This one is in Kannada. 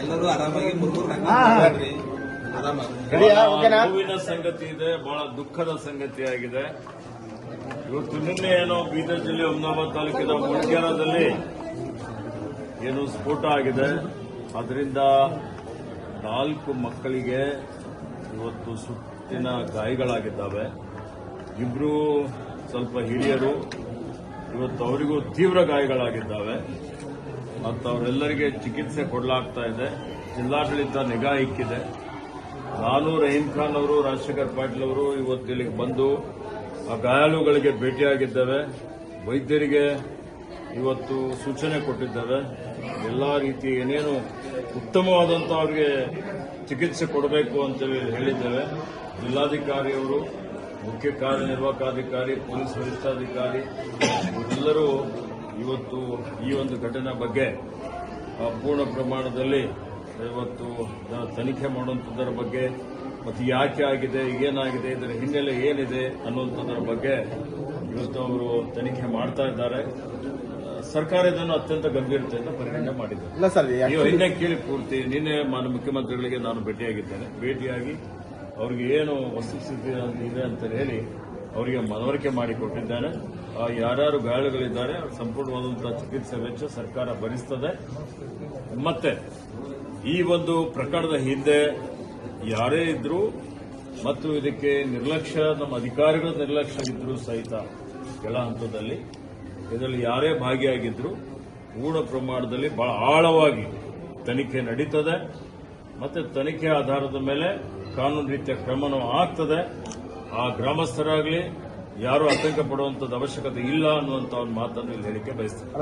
ಎಲ್ಲರೂ ಆರಾಮಾಗಿ ಓಕೆನಾ? ನೋವಿನ ಸಂಗತಿ ಇದೆ ಬಹಳ ದುಃಖದ ಸಂಗತಿ ಆಗಿದೆ. ಇವತ್ತು ನಿನ್ನೆ ಏನೋ ಬೀದರ್ ಜಿಲ್ಲೆ ಹುಮ್ನಾಬಾದ್ ತಾಲೂಕಿನ ಮುಳ್ಗ್ಯಾರದಲ್ಲಿ ಏನು ಸ್ಫೋಟ ಆಗಿದೆ. ಅದರಿಂದ ನಾಲ್ಕು ಮಕ್ಕಳಿಗೆ ಇವತ್ತು ಸುತ್ತಿನ ಗಾಯಗಳಾಗಿದ್ದಾವೆ. ಇಬ್ರು ಸ್ವಲ್ಪ ಹಿರಿಯರು ಇವತ್ತು ಅವರಿಗೂ ತೀವ್ರ ಗಾಯಗಳಾಗಿದ್ದಾವೆ. ಮತ್ತು ಅವರೆಲ್ಲರಿಗೆ ಚಿಕಿತ್ಸೆ ಕೊಡಲಾಗ್ತಾ ಇದೆ. ಜಿಲ್ಲಾಡಳಿತ ನಿಗಾ ಇಕ್ಕಿದೆ. ನಾನು ರಹೀಂ ಖಾನ್ ಅವರು, ರಾಜಶೇಖರ್ ಪಾಟೀಲ್ ಅವರು ಇವತ್ತು ಇಲ್ಲಿಗೆ ಬಂದು ಆ ಗಾಯಾಳುಗಳಿಗೆ ಭೇಟಿಯಾಗಿದ್ದೇವೆ. ವೈದ್ಯರಿಗೆ ಇವತ್ತು ಸೂಚನೆ ಕೊಟ್ಟಿದ್ದೇವೆ. ಎಲ್ಲ ರೀತಿ ಏನೇನು ಉತ್ತಮವಾದಂಥ ಅವರಿಗೆ ಚಿಕಿತ್ಸೆ ಕೊಡಬೇಕು ಅಂತೇಳಿ ಹೇಳಿದ್ದೇವೆ. ಜಿಲ್ಲಾಧಿಕಾರಿಯವರು, ಮುಖ್ಯ ಕಾರ್ಯನಿರ್ವಾಹಕಾಧಿಕಾರಿ ಪೊಲೀಸ್ ವರಿಷ್ಠಾಧಿಕಾರಿ, ಇವರೆಲ್ಲರೂ ಇವತ್ತು ಈ ಒಂದು ಘಟನೆ ಬಗ್ಗೆ ಪೂರ್ಣ ಪ್ರಮಾಣದಲ್ಲಿ ಇವತ್ತು ತನಿಖೆ ಮಾಡುವಂಥದ್ದರ ಬಗ್ಗೆ ಮತ್ತು ಯಾಕೆ ಆಗಿದೆ ಏನಾಗಿದೆ ಇದರ ಹಿನ್ನೆಲೆ ಏನಿದೆ ಅನ್ನುವಂಥದ್ರ ಬಗ್ಗೆ ಇವತ್ತು ಅವರು ತನಿಖೆ ಮಾಡ್ತಾ ಇದ್ದಾರೆ. ಸರ್ಕಾರ ಇದನ್ನು ಅತ್ಯಂತ ಗಂಭೀರತೆಯಿಂದ ಪರಿಗಣನೆ ಮಾಡಿದೆ. ನೀವು ಹಿಂದೆ ಕೇಳಿ ಪೂರ್ತಿ ನಿನ್ನೆ ಮಾನ್ಯ ಮುಖ್ಯಮಂತ್ರಿಗಳಿಗೆ ನಾನು ಭೇಟಿಯಾಗಿದ್ದೇನೆ. ಭೇಟಿಯಾಗಿ ಅವರಿಗೆ ಏನು ವಸ್ತುಸ್ಥಿತಿ ಇದೆ ಅಂತ ಹೇಳಿ ಅವರಿಗೆ ಮನವರಿಕೆ ಮಾಡಿಕೊಟ್ಟಿದ್ದೇನೆ. ಯಾರ್ಯಾರು ಗಾಯಾಳುಗಳಿದ್ದಾರೆ, ಅವ್ರ ಸಂಪೂರ್ಣವಾದಂತಹ ಚಿಕಿತ್ಸೆ ವೆಚ್ಚ ಸರ್ಕಾರ ಭರಿಸ್ತದೆ. ಮತ್ತೆ, ಈ ಒಂದು ಪ್ರಕರಣದ ಹಿಂದೆ ಯಾರೇ ಇದ್ರು, ಮತ್ತು ಇದಕ್ಕೆ ನಿರ್ಲಕ್ಷ್ಯ, ನಮ್ಮ ಅಧಿಕಾರಿಗಳ ನಿರ್ಲಕ್ಷ್ಯ ಇದ್ರೂ ಸಹಿತ ಕೆಳ ಹಂತದಲ್ಲಿ, ಇದರಲ್ಲಿ ಯಾರೇ ಭಾಗಿಯಾಗಿದ್ರು ಪೂರ್ಣ ಪ್ರಮಾಣದಲ್ಲಿ ಬಹಳ ಆಳವಾಗಿ ತನಿಖೆ ನಡೀತದೆ. ಮತ್ತೆ ತನಿಖೆ ಆಧಾರದ ಮೇಲೆ ಕಾನೂನು ರೀತಿಯ ಕ್ರಮನೂ ಆಗ್ತದೆ. ಆ ಗ್ರಾಮಸ್ಥರಾಗಲಿ ಯಾರು ಆತಂಕ ಪಡುವಂತದ್ದು ಅವಶ್ಯಕತೆ ಇಲ್ಲ ಅನ್ನುವಂತ ಒಂದು ಮಾತನ್ನು ಇಲ್ಲಿ ಹೇಳಿಕೆ ಬಯಸ್ತೇನೆ.